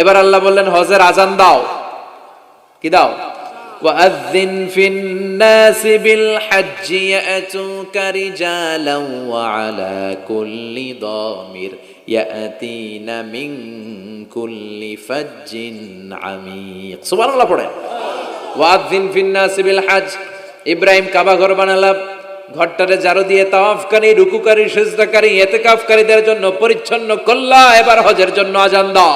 এবার আল্লাহ বললেন হজের আজান দাও কি দাও وأذن في الناس بالحج يأتوك رجالا وعلى كل ضامر يأتين من كل فج عميق سبحان الله পড়ে ওয়াদ্দিন ফিন্নাস বিল হাজ ইব্রাহিম কাবা ঘর বানালাম ঘরটারে জারু দিয়ে তাওয়াফকারী রুকুকারী সিজদাকারী ইতিকাফকারীদের জন্য পরিচ্ছন্ন করলা এবার হজের জন্য আজান দাও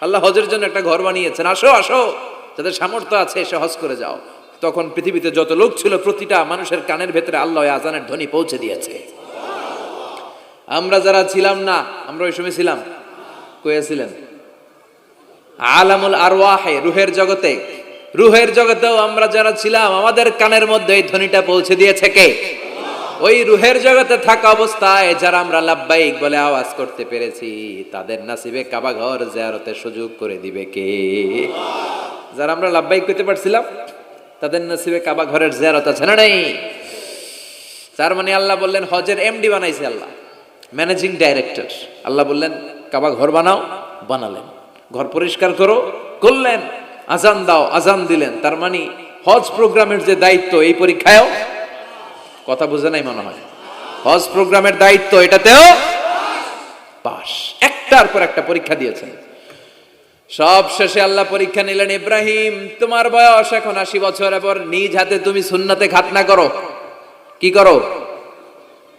আল্লাহ হজের জন্য একটা ঘর বানিয়েছেন। আসো আসো। যাদের সামর্থ্য আছে, এসে হজ করে যাও। তখন পৃথিবীতে যত লোক ছিল, প্রতিটা মানুষের কানের ভেতরে আল্লাহ আজানের ধ্বনি পৌঁছে দিয়েছে। আমরা যারা ছিলাম না, আমরা ওই সময় ছিলাম? কয়েছিলেন আলামুল আরওয়াহে, রুহের জগতে। রুহের জগতেও আমরা যারা ছিলাম, আমাদের কানের মধ্যে এই ধ্বনিটা পৌঁছে দিয়েছে কে? ওই রুহের জগতে থাকা অবস্থায় যারা আমরা লাভবাহিক বলে আওয়াজ করতে পেরেছি, তাদের নাসিবে কাবা ঘর জিয়ারতের সুযোগ করে দিবে কে? যারা আমরা লাভবাহিক করতে পারছিলাম, তাদের নাসিবে কাবা ঘরের জিয়ারত আছে না নেই? তার মানে আল্লাহ বললেন, হজের এমডি বানাইছে আল্লাহ, ম্যানেজিং ডাইরেক্টর। আল্লাহ বললেন, কাবা ঘর বানাও, বানালেন। ঘর পরিষ্কার করো, করলেন। আজান দাও, আজান দিলেন। তার মানে হজ প্রোগ্রামের যে দায়িত্ব, এই পরীক্ষায়ও কথা বুঝে নাই মনে হয়। হজ প্রোগ্রামের দায়িত্ব এটাতেও পাস। একটার পর একটা পরীক্ষা দিয়েছেন। সব শেষে আল্লাহ পরীক্ষা নিলেন, ইব্রাহিম, তোমার বয়স এখন আশি বছর, এবার নিজ হাতে তুমি সুন্নাতে খাতনা করো। কি করো?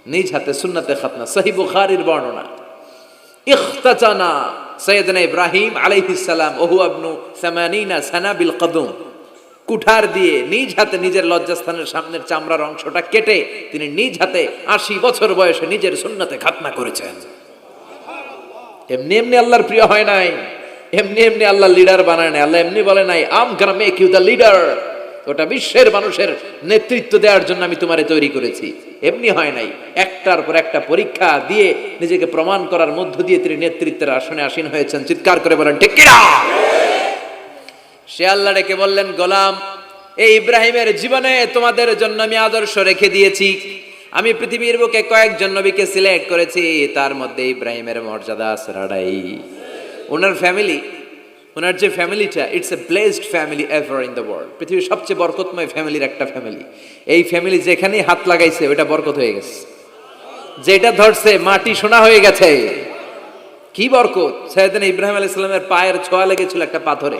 নিজ হাতে সুন্নাতে খাতনা। সহি বুখারীর বর্ণনা। ইখতাচানা সৈয়দনা ইব্রাহিম আলাইহিস সালাম, ওহু আবনু সামানিনা সানা বিল কদম। কুঠার দিয়ে নিজ হাতে নিজের লজ্জাস্থানের সামনের চামড়ার অংশটা কেটে তিনি নিজ হাতে আশি বছর বয়সে নিজের সুন্নাতে খাতনা করেছেন। এমনি এমনি আল্লাহর প্রিয় হয় নাই। এমনি এমনি আল্লাহ লিডার বানায় নাই। আল্লাহ এমনি বলে নাই I'm gonna make you the leader ওটা বিশ্বের মানুষের নেতৃত্ব দেওয়ার জন্য আমি তোমারে তৈরি করেছি। এমনি হয় নাই। একটার পর একটা পরীক্ষা দিয়ে নিজেকে প্রমাণ করার মধ্য দিয়ে তিনি নেতৃত্বের আসনে আসীন হয়েছেন। চিৎকার করে বলেন, ঠিক কিনা? সে আল্লাহ ডেকে বললেন, গোলাম, এই ইব্রাহিমের জীবনে তোমাদের জন্য আমি আদর্শ রেখে দিয়েছি। আমি পৃথিবীর বুকে কয়েকজন নবীকে সিলেক্ট করেছি, তার মধ্যে ইব্রাহিমের মর্যাদা সরাড়াই ওনার ফ্যামিলি, ওনার যে ফ্যামিলিটা it's a blessed family ever in the world পৃথিবীর সবচেয়ে বরকতময় ফ্যামিলির একটা ফ্যামিলি। এই ফ্যামিলি যেখানেই হাত লাগাইছে ওটা বরকত হয়ে গেছে। যেটা ধরছে, মাটি সোনা হয়ে গেছে। কি বরকত? সৈয়দিন ইব্রাহিম আলাইহিস সালামের পায়ের ছোঁয়া লেগেছিল একটা পাথরে।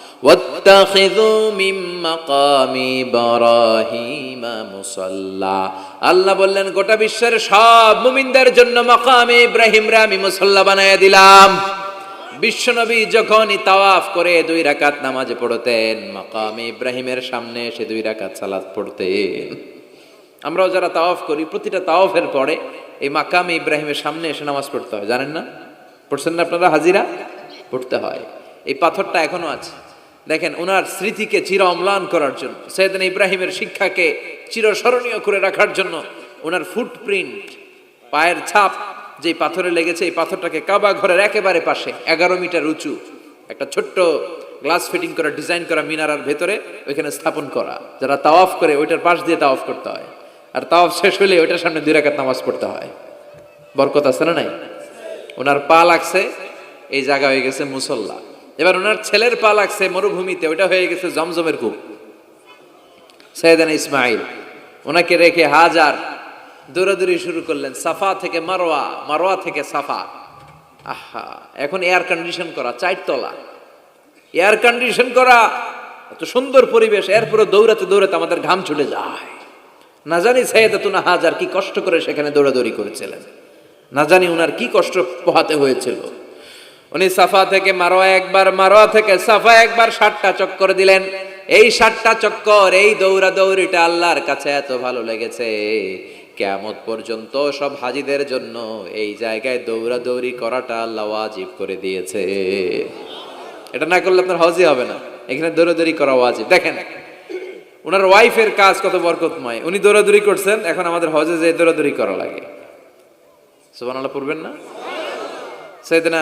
আল্লাহ বললেন, গোটা বিশ্বের সব মুমিনদের জন্য মকামে ইব্রাহিমরা আমি মুসল্লা বানায় দিলাম। বিশ্বনবী যখনই তাওয়াফ করে দুই রাকাত নামাজে পড়তেন, মকামে ইব্রাহিমের সামনে সে দুই রাকাত সালাত পড়তেন। আমরাও যারা তাওয়াফ করি, প্রতিটা তাওয়াফের পরে এই মাকামে ইব্রাহিমের সামনে এসে নামাজ পড়তে হয়। জানেন না? পড়ছেন না আপনারা হাজিরা? পড়তে হয়। এই পাথরটা এখনও আছে। দেখেন ওনার স্মৃতিকে চির অম্লান করার জন্য, সৈয়দিন ইব্রাহিমের শিক্ষাকে চিরস্মরণীয় করে রাখার জন্য ওনার ফুটপ্রিন্ট পায়ের ছাপ যেই পাথরে লেগেছে, এই পাথরটাকে কাবা ঘরের একেবারে পাশে, এগারো মিটার উঁচু, একটা ছোট্ট গ্লাস ফিটিং করা ডিজাইন করা মিনারার ভেতরে ওইখানে স্থাপন করা, যারা তাওয়াফ করে ওইটার পাশ দিয়ে তাওয়াফ করতে হয়। আর তাওয়াফ শেষ হলে ওইটার সামনে দুই রাকাত নামাজ পড়তে হয়। বরকত আছে না নাই? ওনার পা লাগছে, এই জায়গা হয়ে গেছে মুসল্লা। এবার ওনার ছেলের পা লাগছে মরুভূমিতে ওটা হয়ে গেছে জমজমের কূপ। সৈয়দান ইসমাইল, ওনাকে রেখে হাজার দৌড়াদৌড়ি শুরু করলেন, সাফা থেকে মারোয়া মারোয়া থেকে সাফা। আহা, এখন এয়ার কন্ডিশন করা, চারতলা। এয়ার কন্ডিশন করা, এত সুন্দর পরিবেশ এরপরে দৌড়াতে দৌড়াতে আমাদের ঘাম ছুটে যায়। না জানি সাইয়েদাতুনা হাজার কি কষ্ট করে সেখানে দৌড়াদৌড়ি করেছিলেন। না জানি ওনার কি কষ্ট পোহাতে হয়েছিল। উনি সাফা থেকে মারোয়া একবার মারোয়া থেকে সাফা, একবার ষাটটা চক্কর দিলেন। এই ষাটটা চক্কর, এই দৌড়া দৌড়িটা আল্লাহর কাছে এত ভালো লেগেছে। কেয়ামত পর্যন্ত সব হাজিদের জন্য এই জায়গায় দৌড়াদৌড়ি করাটা আল্লাহ ওয়াজিব করে দিয়েছে। এটা না করলে আপনার হজই হবে না। এখানে দৌড়াদৌড়ি করা ওয়াজিব। দেখেন, ওনার ওয়াইফের কাজ কত বরকতময়। উনি দৌড়াদৌড়ি করছেন, এখন আমাদের হজে যে দৌড়াদৌড়ি করা লাগে। সুবান আল্লাহ পড়বেন না? সেদিনা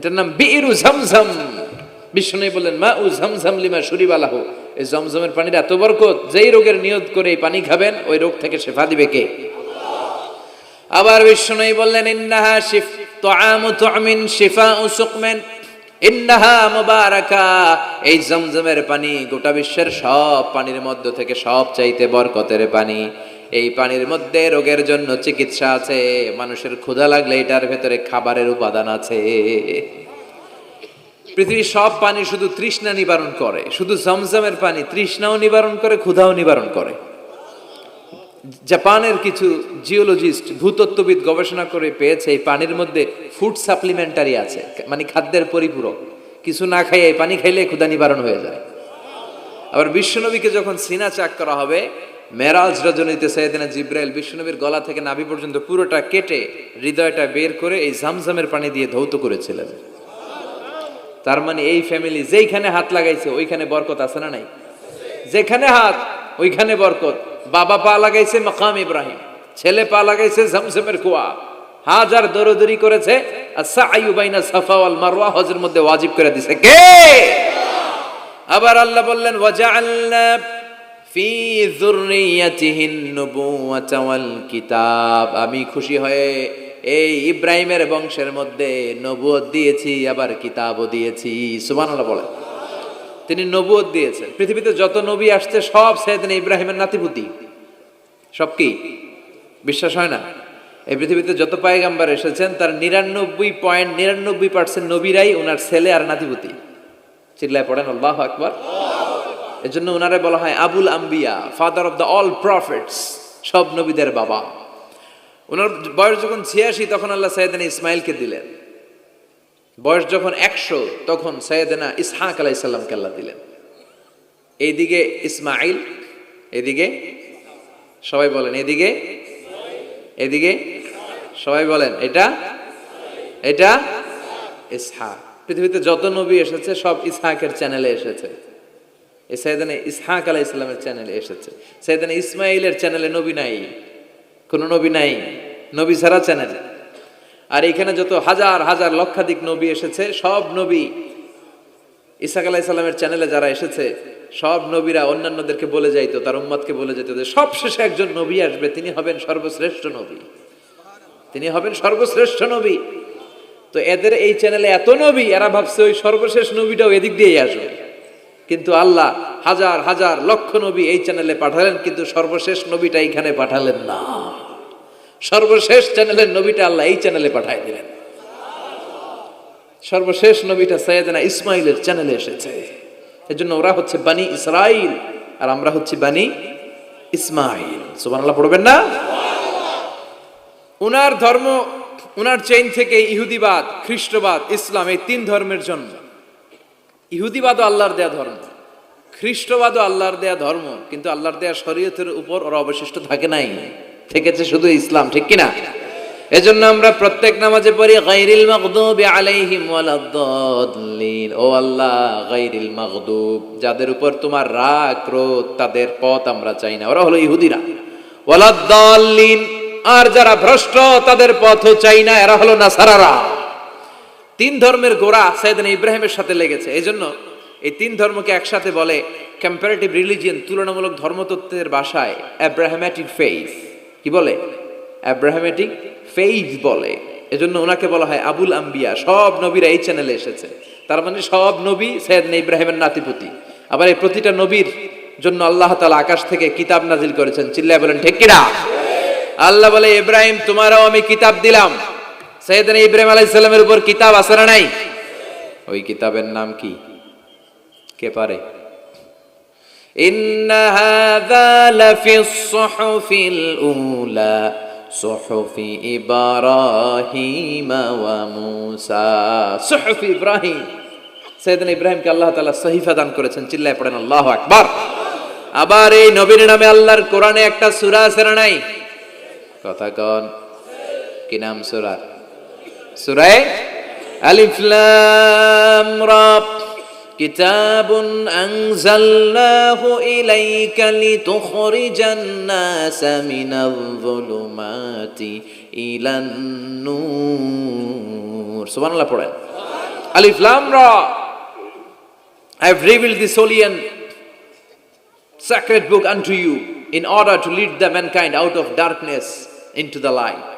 এটার নাম বিরু ঝমঝম। বিষ্ণু বললেন মা উ ঝমঝম লিমা সুরিবালাহ এই জমজমের পানির এত বরকত, যেই রোগের নিয়ত করে এই পানি খাবেন, ওই রোগ থেকে শেফা দিবে কে? আবার বিষ্ণু বললেন, ইন্নাহা শিফ তুআমু তুমিন শিফাউ সুকমেন। ইন্নাহা মুবারাকা। এই জমজমের পানি গোটা বিশ্বের সব পানির মধ্য থেকে সব চাইতে বরকতের পানি। এই পানির মধ্যে রোগের জন্য চিকিৎসা আছে। মানুষের ক্ষুধা লাগলে এটার ভেতরে খাবারের উপাদান আছে। পৃথিবীর সব পানি শুধু তৃষ্ণা নিবারণ করে। শুধু জমজমের পানি তৃষ্ণাও নিবারণ করে, ক্ষুধাও নিবারণ করে। জাপানের কিছু জিওলজিস্ট ভূতত্ত্ববিদ গবেষণা করে পেয়েছে, এই পানির মধ্যে ফুড সাপ্লিমেন্টারি আছে মানে খাদ্যের পরিপূরক। কিছু না খাইয়ে পানি খাইলে ক্ষুধা নিবারণ হয়ে যায়। আবার বিশ্বনবীকে যখন সিনা চাক করা হবে মেরাজ রজনীতে সৈয়দিনা জিব্রাইল বিশ্বনবীর গলা থেকে নাভি পর্যন্ত পুরোটা কেটে হৃদয়টা বের করে এই ঝামঝামের পানি দিয়ে ধৌত করেছিলেন। তার মানে এই ফ্যামিলি যেইখানে হাত লাগাইছে, ওইখানে বরকত আছে না নাই? যেখানে হাত, ওইখানে বরকত। বাবা পা লাগাইছে মকাম ইব্রাহিম, ছেলে পা লাগাইছে ঝমঝমের কুয়া। হাজার দরদরি করেছে বাইনা সাফা ওয়াল মারওয়া হজের মধ্যে ওয়াজিব করে দিছে। কে? আবার আল্লাহ বললেন ওয়াজআলনা ফি কিতাব। আমি খুশি হয়ে এই ইব্রাহিমের বংশের মধ্যে নবুয়ত দিয়েছি, আবার কিতাবও দিয়েছি। সুবহানাল্লাহ বলে তিনি নবুয়ত দিয়েছেন। পৃথিবীতে যত নবী আসছে, সব সেদিন ইব্রাহিমের নাতিপুতি। সব কি? বিশ্বাস হয় না? এই পৃথিবীতে যত পায়গাম্বার এসেছেন, তার নিরানব্বই পয়েন্ট নিরানব্বই পার্সেন্ট নবীরাই ওনার ছেলে আর নাতিপুতি। চিল্লায় পড়েন, আল্লাহ আকবার। এর জন্য ওনারে বলা হয় আবুল আম্বিয়া father of the all prophets সব নবীদের বাবা। ওনার বয়স যখন ছিয়াশি, তখন আল্লাহ সৈয়দানা ইসমাইলকে দিলেন। বয়স যখন একশো, তখন সৈয়দানা ইসহাক আলাহ ইসলামকে আল্লাহ দিলেন। এইদিকে ইসমাইল এদিকে সবাই বলেন এদিকে এদিকে সবাই বলেন, এটা এটা ইসহাক। পৃথিবীতে যত নবী এসেছে, সব ইসহাকের চ্যানেলে এসেছে। এই ইসহাক আলাহ ইসলামের চ্যানেলে এসেছে। সৈয়দানা ইসমাইলের চ্যানেলে নবী নাই, কোনো নবী নাই, নবী ছাড়া চ্যানেল আর এখানে যত হাজার হাজার, লক্ষাধিক নবী এসেছে, সব নবী ইসাক আলাহ ইসলামের চ্যানেলে যারা এসেছে, সব নবীরা অন্যান্যদেরকে বলে যাইতো, তার উম্মতকে বলে যেত যে সবশেষে একজন নবী আসবে, তিনি হবেন সর্বশ্রেষ্ঠ নবী। তিনি হবেন সর্বশ্রেষ্ঠ নবী। তো এদের এই চ্যানেলে এত নবী, এরা ভাবছে ওই সর্বশেষ নবীটাও এদিক দিয়েই আসবে। কিন্তু আল্লাহ হাজার হাজার লক্ষ নবী এই চ্যানেলে পাঠালেন, কিন্তু সর্বশেষ নবীটা এইখানে পাঠালেন না। সর্বশেষ চ্যানেলের নবীটা আল্লাহ এই চ্যানেলে পাঠাই দিলেন। সর্বশেষ নবীটা সৈয়দনা ইসমাইলের চ্যানেলে এসেছে। এজন্য ওরা হচ্ছে বানি ইসরাইল, আর আমরা হচ্ছি বানি ইসমাইল। সুবহানাল্লাহ, পড়বেন না? উনার ধর্ম, উনার চেইন থেকে ইহুদিবাদ, খ্রিস্টবাদ, ইসলাম এই তিন ধর্মের জন্য ইহুদিবাদও আল্লাহর দেয়া ধর্ম। খ্রিস্টবাদও আল্লাহর দেয়া ধর্ম, কিন্তু আল্লাহর দেয়া শরীয়তের উপর ওরা অবশিষ্ট থাকে নাই। থেকেছে শুধু ইসলাম, ঠিক কিনা? এজন্য আমরা প্রত্যেক নামাজে পড়ি গাইরিল মাগদুবি আলাইহিম ওয়ালাদ-দাল্লিন। ও আল্লাহ গাইরিল মাগদুব। যাদের উপর তোমার রাগ, ক্রোধ, তাদের পথ আমরা চাই না। ওরা হলো ইহুদিরা। ওয়ালাদ-দাল্লিন। আর যারা ভ্রষ্ট, তাদের পথও চাই না। এরা হলো নাসারারা। তিন ধর্মের গোড়া সাইদান ইব্রাহিমের সাথে লেগেছে। এই জন্য এই তিন ধর্মকে একসাথে বলে কম্পারেটিভ রিলিজিয়ন তুলনামূলক ধর্মতত্ত্বের ভাষায় অ্যাব্রাহামেটিক ফেইথ কি বলে? অ্যাব্রাহামেটিক ফেইথ বলে। এজন্য ওনাকে বলা হয় আবুল আম্বিয়া। সব নবীরা এই চ্যানেলে এসেছে। তার মানে সব নবী সৈয়দনা ইব্রাহিমের নাতিপুতি। আবার এই প্রতিটা নবীর জন্য আল্লাহ তাআলা আকাশ থেকে কিতাব নাজিল করেছেন। চিল্লায় বলেন, ঠিক কিনা? আল্লাহ বলে, ইব্রাহিম, তোমারও আমি কিতাব দিলাম। সৈয়দনা ইব্রাহিম আলাইহিস সালামের উপর কিতাব আছে না নাই ওই কিতাবের নাম কি কে পারে إن هذا لفي الصحف الأولى صحف إبراهيم وموسى صحف إبراهيم সৈয়দনা ইব্রাহিমকে আল্লাহ তাআলা সহিফা দান করেছেন চিল্লায় পড়েন আল্লাহু আকবার আবার এই নবীর নামে আল্লাহর কোরআনে একটা সূরা আছে না নাই কথা কন কি নাম সূরা সূরায়ে আলিফ লাম রা كتاب أنزلناه إليك لتخرج الناس من الظلمات إلى النور سبحان الله পড়েন আলিফ লাম রা I have revealed this holy and sacred book unto you in order to lead the mankind out of darkness into the light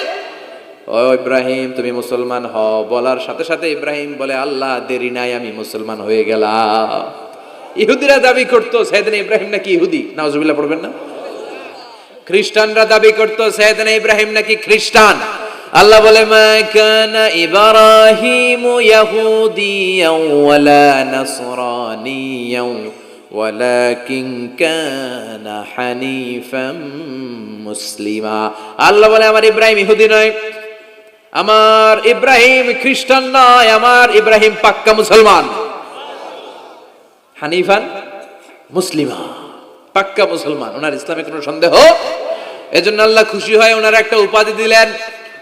ও ইব্রাহিম, তুমি মুসলমান হ বলার সাথে সাথে ইব্রাহিম বলে, আল্লাহ, দেরি নাই, আমি মুসলমান হয়ে গেলাম। ইহুদিরা দাবি করতো, সেদিন ইব্রাহিম নাকি ইহুদি? নাউজুবিল্লাহ পড়বেন না? খ্রিস্টানরা দাবি করতো, সেদিন ইব্রাহিম নাকি খ্রিস্টান? আল্লাহ বলে, মা ইব্রাহিম মুসলিমা। আল্লাহ বলে, আমার ইব্রাহিম ইহুদি নয়। আমার ইব্রাহিম খ্রিস্টান নয়, আমার ইব্রাহিম পাক্কা মুসলমান। হানিফান মুসলিমা, পাক্কা মুসলমান। ওনার ইসলামে কোনো সন্দেহ? এজন্য আল্লাহ খুশি হয় ওনার একটা উপাধি দিলেন।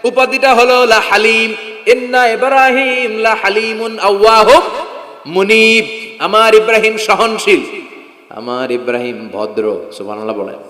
উপাধিটা হলো, লা হালিম, ইন্না ইব্রাহিম লা হালিমুন আওয়াহুম মুনিব। আমার ইব্রাহিম সহনশীল। আমার ইব্রাহিম ভদ্র, সুবহানাল্লাহ বলেন।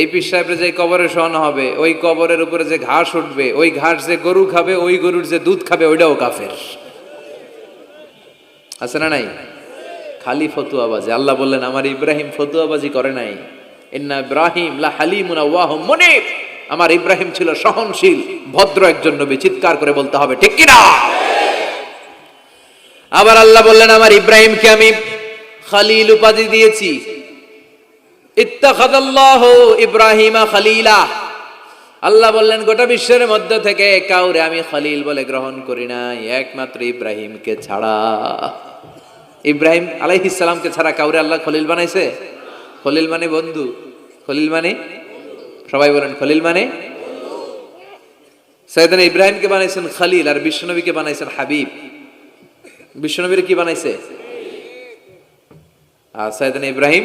এই পিস সাহেবের যে কবরে শোয়ানো হবে, ওই কবরের উপরে যে ঘাস উঠবে, ওই ঘাস যে গরু খাবে, ওই গরুর যে দুধ খাবে, ওইটাও কাফের। আছে না নাই? খালি ফতুয়াবাজি আল্লাহ বললেন, আমার ইব্রাহিম ফতুয়াবাজি করে নাই। ইন্না ইব্রাহিম লা হালিমুন আওয়াহুম মুনিব। আমার ইব্রাহিম ছিল সহনশীল, ভদ্র একজন নবী। চিৎকার করে বলতে হবে, ঠিক কিনা? আবার আল্লাহ বললেন, আমার ইব্রাহিমকে আমি খালিল উপাধি দিয়েছি। ইত্তাখাদাল্লাহু ইব্রাহিমা খালিলা। আল্লাহ বললেন, গোটা বিশ্বের মধ্য থেকে কাউরে আমি খলিল বলে গ্রহণ করি নাই, একমাত্র ইব্রাহিমকে ছাড়া। ইব্রাহিম আলাইহিস সালামকে ছাড়া কাউরে আল্লাহ খলিল বানাইছে? খলিল মানে বন্ধু। খলিল মানে? সবাই বলেন, খলিল মানে? সৈয়দান ইব্রাহিমকে বানাইছেন খালিল আর বিশ্বনবীকে বানাইছেন হাবিব। বিশ্বনবীর কি বানাইছে? আর সৈয়দান ইব্রাহিম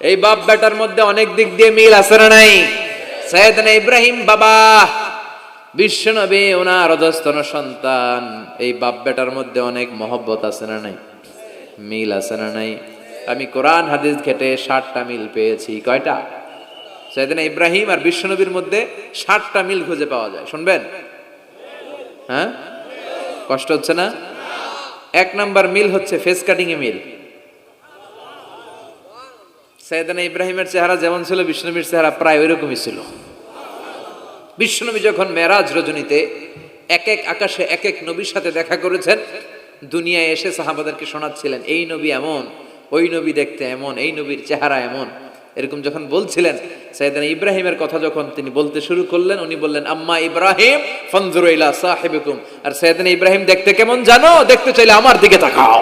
এই বাপ বেটার মধ্যে অনেক দিক দিয়ে মিল আছে না নাই? সৈয়দনা ইব্রাহিম বাবা, বিশ্বনবী ওনার অধস্তন সন্তান। এই বাপ বেটার মধ্যে অনেক মহব্বত আছে না নাই? মিল আছে না নাই? আমি কোরআন, হাদিস ঘেটে ষাটটা মিল পেয়েছি। কয়টা? সৈয়দনা ইব্রাহিম আর বিশ্বনবীর মধ্যে ষাটটা মিল খুঁজে পাওয়া যায়। শুনবেন? হ্যাঁ? কষ্ট হচ্ছে না? এক নাম্বার মিল হচ্ছে ফেস কাটিং এ মিল। সৈয়দানা ইব্রাহিমের চেহারা যেমন ছিল, বিষ্ণবীর চেহারা প্রায় ওই রকমই ছিল। বিশ্বনবী যখন মেরাজ রজনীতে এক এক আকাশে এক এক নবীর সাথে দেখা করেছেন, দুনিয়ায় এসে সাহাবাদেরকে শোনাচ্ছিলেন, এই নবী এমন, ওই নবী দেখতে এমন, এই নবীর চেহারা এমন। এরকম যখন বলছিলেন সাইদানা ইব্রাহিমের কথা যখন তিনি বলতে শুরু করলেন, উনি বললেন, আম্মা ইব্রাহিম, ফনজুরু ইলা আর সাইদানা ইব্রাহিম, দেখতে কেমন জানো? দেখতে চাইলে আমার দিকে তাকাও।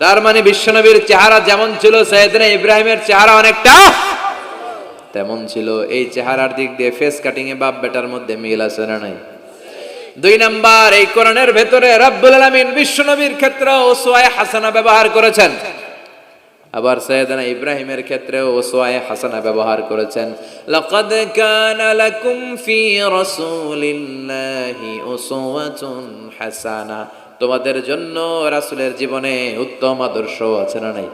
তার মানে বিশ্বনবীর চেহারা যেমন ছিল, সৈয়দনা ইব্রাহিমের চেহারা অনেকটা তেমন ছিল। এই চেহারার দিক দিয়ে ফেস কাটিং এ বাপ বেটার মধ্যে মিল আছে না নাই? দুই নাম্বার, এই কোরআনের ভেতরে রব্বুল আলামিন বিশ্বনবীর ক্ষেত্রে ওসওয়ায়ে হাসানা ব্যবহার করেছেন। আবার সৈয়দনা ইব্রাহিমের ক্ষেত্রে ওসওয়ায়ে হাসানা ব্যবহার করেছেন। লাকাদ কানা লাকুম ফি রাসূলিল্লাহি উসওয়াতুন হাসানা। তোমাদের জন্য রাসুলের জীবনে উত্তম আদর্শ আছে না নাই?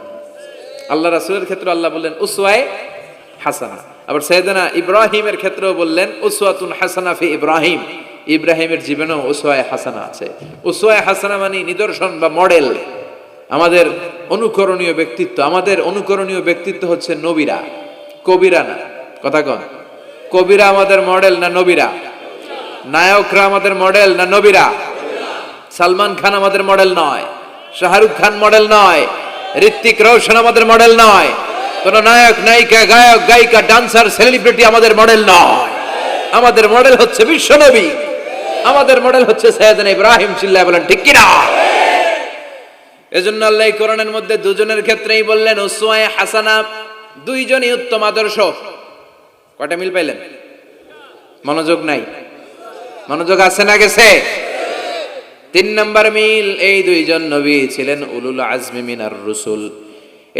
আল্লাহ রাসূলের ক্ষেত্রে আল্লাহ বললেন উসওয়ায়ে হাসানা। আবার সৈয়দনা ইব্রাহিমের ক্ষেত্রেও বললেন, উসওয়াতুন হাসানা ফি ইব্রাহিম। ইব্রাহিমের জীবনেও উসওয়ায়ে হাসানা আছে। উসওয়ায়ে হাসানা মানে নিদর্শন বা মডেল। আমাদের অনুকরণীয় ব্যক্তিত্ব, আমাদের অনুকরণীয় ব্যক্তিত্ব হচ্ছে নবীরা, কবিরা না। কথা কন, কবিরা আমাদের মডেল না নবীরা? নায়করা আমাদের মডেল না নবীরা? সালমান খান আমাদের মডেল নয়, শাহরুখ খান মডেল নয় ঋত্বিক রোশন আমাদের মডেল নয়, কোন নায়ক, নায়িকা, গায়ক, গায়িকা, ডান্সার, সেলিব্রিটি আমাদের মডেল নয়। আমাদের মডেল হচ্ছে বিশ্বনবী আমাদের মডেল হচ্ছে সৈয়দন ইব্রাহিম চিল্লায় বলেন, ঠিক কিনা? এজন্য আল্লাহ কোরআনের মধ্যে দুজনের ক্ষেত্রেই বললেন, উসওয়ায়ে হাসানা দুইজনই উত্তম আদর্শ। কয়টা মিল পাইলেন? মনোযোগ নাই। মনোযোগ আছে না গেছে? তিন নম্বর মিল, এই দুইজন নবী ছিলেন উলুল আজমি মিনার রসুল।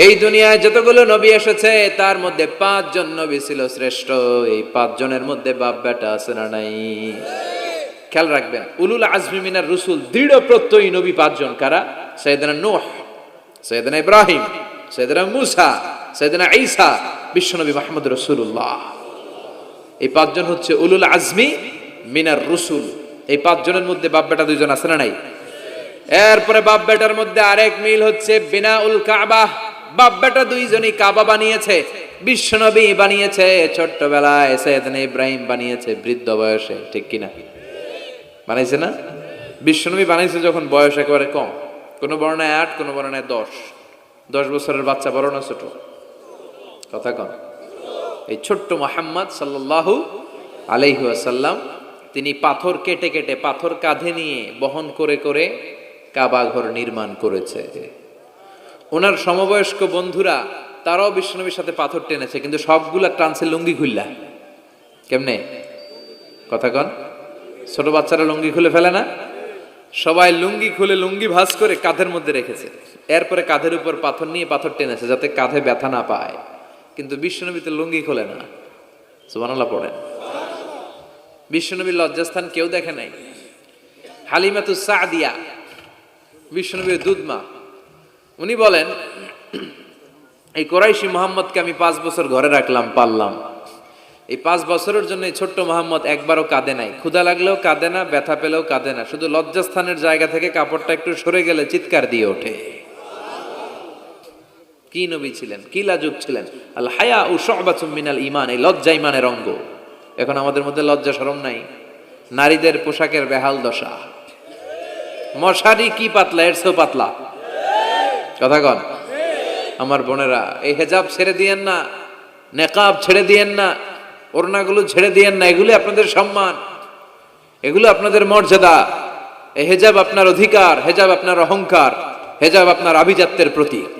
এই দুনিয়ায় যতগুলো নবী এসেছে, তার মধ্যে পাঁচজন নবী ছিল শ্রেষ্ঠ। এই পাঁচজনের মধ্যে বাপ বেটা আছে না নাই? খেয়াল রাখবেন, উলুল আজমি মিনার রসুল দৃঢ় প্রত্যয়ী নবী পাঁচজন। কারা? সৈয়দনা নোহ সৈয়দনা ইব্রাহিম সৈয়দনা মুসা সৈয়দনা ঈসা বিশ্বনবী মাহমুদ রসুল্লাহ এই পাঁচজন হচ্ছে উলুল আজমি মিনার রসুল। এই পাঁচজনের মধ্যে বাপ বেটা দুইজন আছে না নাই? এরপরে বাপ বেটার মধ্যে আরেক মিল হচ্ছে বিনা উল কাবা। বাপ বেটা দুইজনই কাবা বানিয়েছে, বিশ্বনবী বানিয়েছে, ছোট্টবেলায় সৈয়দনা ইব্রাহিম বানিয়েছে, বৃদ্ধ বয়সে, ঠিক কিনা? বানাইছে না? বিশ্বনবী বানাইছে যখন বয়স একেবারে কম। কোনো বর্ণায় আট, কোনো বর্ণায় দশ। দশ বছরের বাচ্চা বড় না ছোট? কথা কন। এই ছোট্ট মোহাম্মদ সাল্লাল্লাহু আলাইহি আসাল্লাম তিনি পাথর কেটে কেটে, পাথর কাঁধে নিয়ে বহন করে করে কাবা ঘর নির্মাণ করেছে। ওনার সমবয়স্ক বন্ধুরা, তারাও বিশ্বনবীর সাথে পাথর টেনেছে, কিন্তু সবগুলা টানছে লুঙ্গি খুললা। কেমনে? কথা কন। ছোট বাচ্চারা লুঙ্গি খুলে ফেলে না? সবাই লুঙ্গি খুলে লুঙ্গি ভাঁজ করে কাঁধের মধ্যে রেখেছে। এরপরে কাঁধের উপর পাথর নিয়ে পাথর টেনেছে, যাতে কাঁধে ব্যথা না পায়। কিন্তু বিশ্বনবী তো লুঙ্গি খোলে না। সুবহানাল্লাহ পড়েন। বিশ্বনবীর লজ্জাস্থান কেউ দেখে নাই। হালিমাতু সাদিয়া, বিশ্বনবীর দুধমা। উনি বলেন, এই কোরাইশি মোহাম্মদকে আমি পাঁচ বছর ঘরে রাখলাম পারলাম এই পাঁচ বছরের জন্য এই ছোট্ট মোহাম্মদ একবারও কাঁদে নাই। ক্ষুধা লাগলেও কাঁদে না, ব্যথা পেলেও কাঁদে না। শুধু লজ্জাস্থানের জায়গা থেকে কাপড়টা একটু সরে গেলে চিৎকার দিয়ে ওঠে। কি নবী ছিলেন? কি লাজুক ছিলেন? আল হায়া ও সবাচুম মিনাল ইমান এই লজ্জা ইমানের অঙ্গ। এখন আমাদের মধ্যে লজ্জা সরম নাই। নারীদের পোশাকের বেহাল দশা। মশারি কি পাতলা, এর পাতলা। কথা কন। আমার বোনেরা, এই হেজাব ছেড়ে দিয়েন না, নেকাব ছেড়ে দিয়েন না, ওড়নাগুলো ছেড়ে দিয়েন না, এগুলো আপনাদের সম্মান। এগুলো আপনাদের মর্যাদা। এই হেজাব আপনার অধিকার, হেজাব আপনার অহংকার, হেজাব আপনার আভিজাত্যের প্রতীক।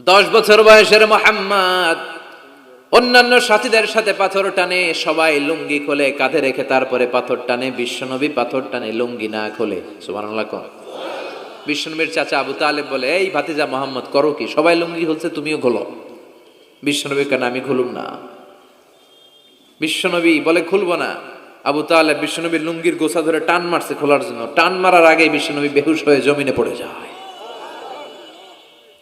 দশ বছর বয়সের মোহাম্মদ। অন্যান্য সাথীদের সাথে পাথর টানে, সবাই লুঙ্গি খোলে, কাঁধে রেখে তারপরে পাথর টানে, বিশ্বনবী পাথর টানে, লুঙ্গি না খোলে। কম বিশ্বনবীর চাচা আবু তালেব বলে, এই ভাতিজা মোহাম্মদ, করো কি? সবাই লুঙ্গি খুলছে, তুমিও খোলো। বিশ্বনবী কেন, আমি খুলুম না। বিশ্বনবী বলে, খুলবো না। আবু তালেব বিশ্বনবীর লুঙ্গির গোছা ধরে টান মারছে খোলার জন্য। টান মারার আগে বিশ্বনবী বেহুশ হয়ে জমিনে পড়ে যায়।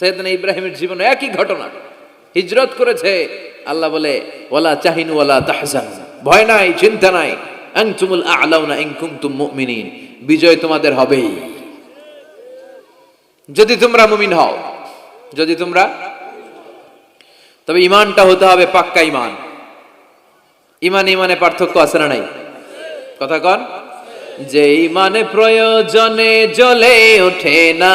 সৈয়দনা ইব্রাহিমের জীবনে একই ঘটনা। হিজরত করেছে, আল্লাহ বলে ওলা চাহিনু ওয়ালা তাহজান। ভয় নাই, চিন্তা নাই। আ'লাউনা বিজয় তোমাদের হবেই। যদি তোমরা মুমিন হও, যদি তোমরা তবে ইমানটা হতে হবে পাক্কা ইমান ইমান ইমানে পার্থক্য আছে না নাই? কথা কন, যে ইমানে প্রয়োজনে জ্বলে ওঠে না।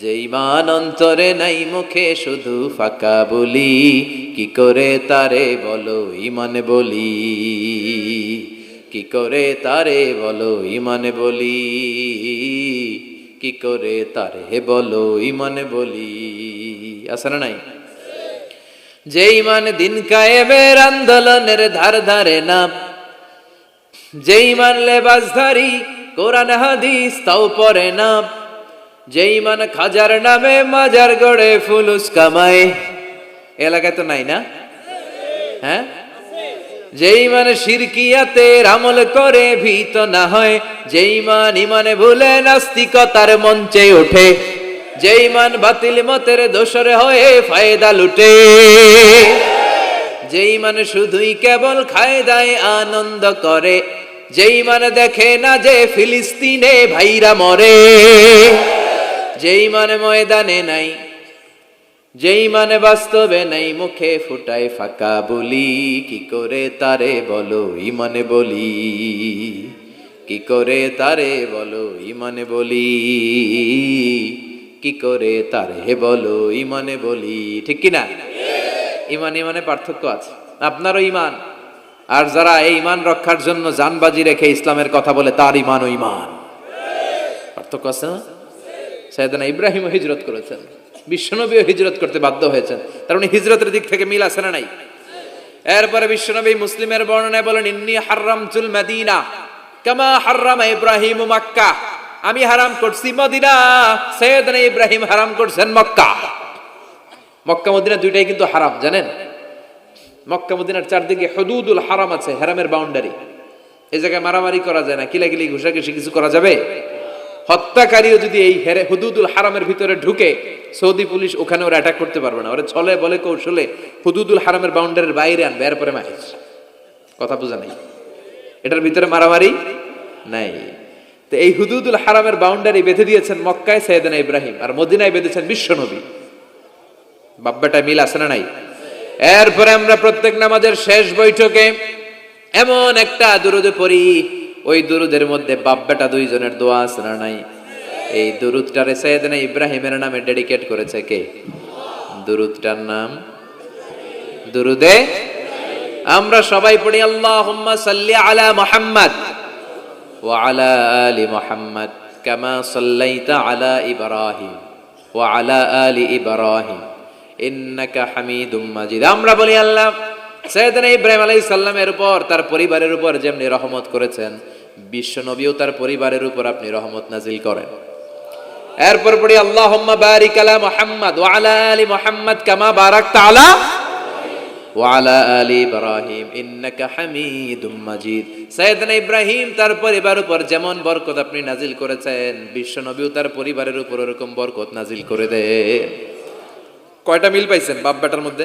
যেই মান অন্তরে নাই মুখে শুধু ফাঁকা বলি, কি করে তারে বলো ইমানে বলি? কি করে তারে বলো ইমানে বলি? কি করে তারে বলো ইমানে বলি? আছে না নাই? যেই মান দিন কায়েমের আন্দোলনের ধার ধারে না যেই মান লেবাসধারী কোরআন হাদিস তাও পরে না যেই মান খাজার নামে মাজার গড়ে ফুলুস কামায় এলাকায় তো নাই না? হ্যাঁ? যেই মানে শিরকিয়াতে আমল করে ভীত না হয়, যেই মান ইমানে ভুলে নাস্তিকতার মঞ্চে ওঠে, যেই মান বাতিল মতের দোষর হয়ে ফায়দা লুটে। যেই মান শুধুই কেবল খায় দায় আনন্দ করে, যেই মানে দেখে না যে ফিলিস্তিনে ভাইরা মরে। যেই মানে ময়দানে নাই যেই মানে বাস্তবে নাই, মুখে ফুটায় ফাঁকা বলি, কি করে তারে বলো, ইমানে বলি? কি করে তারে বলো, ইমানে বলি? কি করে তারে বলো, ইমানে বলি? ঠিক কি না ইমান, ইমানে পার্থক্য আছে। আপনারও ইমান। আর যারা এই ইমান রক্ষার জন্য জানবাজি রেখে ইসলামের কথা বলে, তার ইমান ও ইমান। পার্থক্য আছে? না সাইদানা ইব্রাহিম হিজরত করেছেন। বিশ্বনবীও হিজরত করতে বাধ্য হয়েছেন। তার মানে হিজরতের দিক থেকে মিল আছে না নাই? এরপরে বিশ্বনবী মুসলিমের বর্ণনায় বলেন, ইন্নি হারাম চুল মাদিনা, কামা হারাম ইব্রাহিম মাক্কা। আমি হারাম করছি মদিনা সৈয়দনা ইব্রাহিম হারাম করছেন মক্কা। মক্কা, মদিনা দুইটাই কিন্তু হারাম, জানেন? মক্কা, মদিনার চারদিকে হদুদুল হারাম আছে, হারামের বাউন্ডারি এই জায়গায় মারামারি করা যায় না, কিলাকিলি, ঘুষাঘুষি কিছু করা যাবে? হত্যাকারীও যদি এই হেরে হুদুদুল হারামের ভিতরে ঢুকে, সৌদি পুলিশ ওখানে ওরা অ্যাটাক করতে পারবে না। ওরা ছলে বলে কৌশলে হুদুদুল হারামের বাউন্ডারির বাইরে আনবে, এরপরে মাহির কথা বোঝা নাই? এটার ভিতরে মারামারি নাই। তো এই হুদুদুল হারামের বাউন্ডারি বেঁধে দিয়েছেন মক্কায় সৈয়দনা ইব্রাহিম আর মদিনায় বেঁধেছেন বিশ্বনবী বাব্বাটা মিল আছে না নাই? এরপরে আমরা প্রত্যেক নামাজের শেষ বৈঠকে এমন একটা দুরুদে পড়ি ওই দুরুদের মধ্যে বাব্বাটা দুইজনের দোয়া আছে না নাই? এই দুরুদটারে সৈয়দনা ইব্রাহিমের নামে ডেডিকেট করেছে কে? দুরুদটার নাম? দুরুদে? আমরা সবাই পড়ি, আল্লাহুম্মা সাল্লি আলা মুহাম্মদ ওয়া আলা আলি মুহাম্মদ কামা সাল্লাইতা আলা ইব্রাহিম ওয়া আলা আলি ইব্রাহিম ইন্নাকা হামিদুম মাজিদ। আমরা বলি, আল্লাহ সৈয়দনা ইব্রাহিম আলাইহিস সালামের উপর, তার পরিবারের উপর যেমনি রহমত করেছেন বিশ্ব নবীও তার পরিবারের উপর আপনি রহমত নাজিল করেন। এরপর পড়ি, আল্লাহুম্মা বারিক আলা মুহাম্মদ ওয়া আলা মুহাম্মদ কামা বারাকতা আলা ওয়ালা আলি ইব্রাহিম ইন্নাকা হামিদুম মাজিদ। সাইয়েদনা ইব্রাহিম তার পরিবার উপর যেমন বরকত আপনি নাজিল করেছেন বিশ্ব নবীও তার পরিবারের উপর এরকম বরকত নাজিল করে দেন। কয়টা মিল পাইছেন বাপ বেটার মধ্যে?